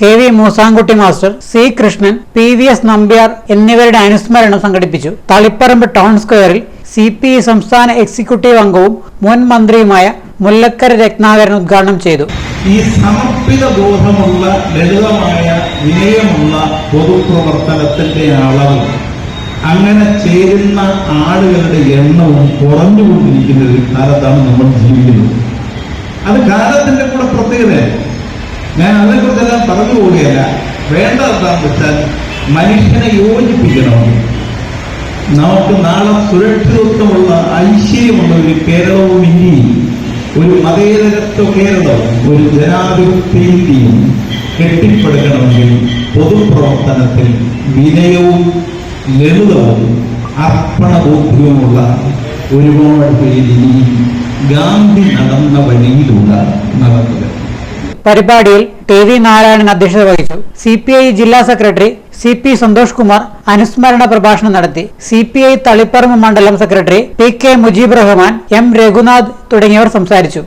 K V Moosankutty master C Krishnan P V S Nambiar എന്നിവരുടെ അനുസ്മരണം സംഘടിപ്പിച്ചു. Taliparamba town സ്ക്വയറിൽ സി പി സംസ്ഥാന എക്സിക്യൂട്ടീവ് അംഗവും മുൻ മന്ത്രിയുമായ മുല്ലക്കര രത്നാകരൻ ഉദ്ഘാടനം ചെയ്തു. ഈ സമർപ്പിത ബോധമുള്ള ലളിതമായ വിനയമുള്ള പൊതുപ്രവർത്തനത്തിന്റെ അളവ് അങ്ങനെ ചേരുന്ന ആളുകളുടെ എണ്ണവും കുറഞ്ഞുകൊണ്ടിരിക്കുന്ന ഒരു കാലത്താണ് നമ്മൾ ജീവിക്കുന്നത്. അത് കാലത്തിന്റെ കൂടെ പ്രത്യേകത ഞാൻ അതിനെക്കുറിച്ചെല്ലാം പറഞ്ഞു പോവുകയല്ല. വേണ്ട എന്താണെന്ന് വെച്ചാൽ മനുഷ്യനെ യോജിപ്പിക്കണമെങ്കിൽ നമുക്ക് നാളെ സുരക്ഷിതത്വമുള്ള ഐശ്വര്യമുള്ള ഒരു കേരളവും ഇന്ത്യയും ഒരു മതേതരത്വ കേരളവും ഒരു ജനാധിപത്യ ഇന്ത്യയും കെട്ടിപ്പടുക്കണമെങ്കിൽ പൊതുപ്രവർത്തനത്തിൽ വിനയവും ലളിതവും അർപ്പണബോധ്യവുമുള്ള ഒരുപാട് പേര് ഗാന്ധി നടന്ന വഴിയിലൂടെ നടക്കുക പരിപാടിയിൽ ടി വി നാരായണൻ അധ്യക്ഷത വഹിച്ചു. സി പി ഐ ജില്ലാ secretary C P Santhosh Kumar അനുസ്മരണ പ്രഭാഷണം നടത്തി. സി പി ഐ തളിപ്പറമ്പ് മണ്ഡലം secretary P K Mujeeb Rahman M Raghunath തുടങ്ങിയവർ സംസാരിച്ചു.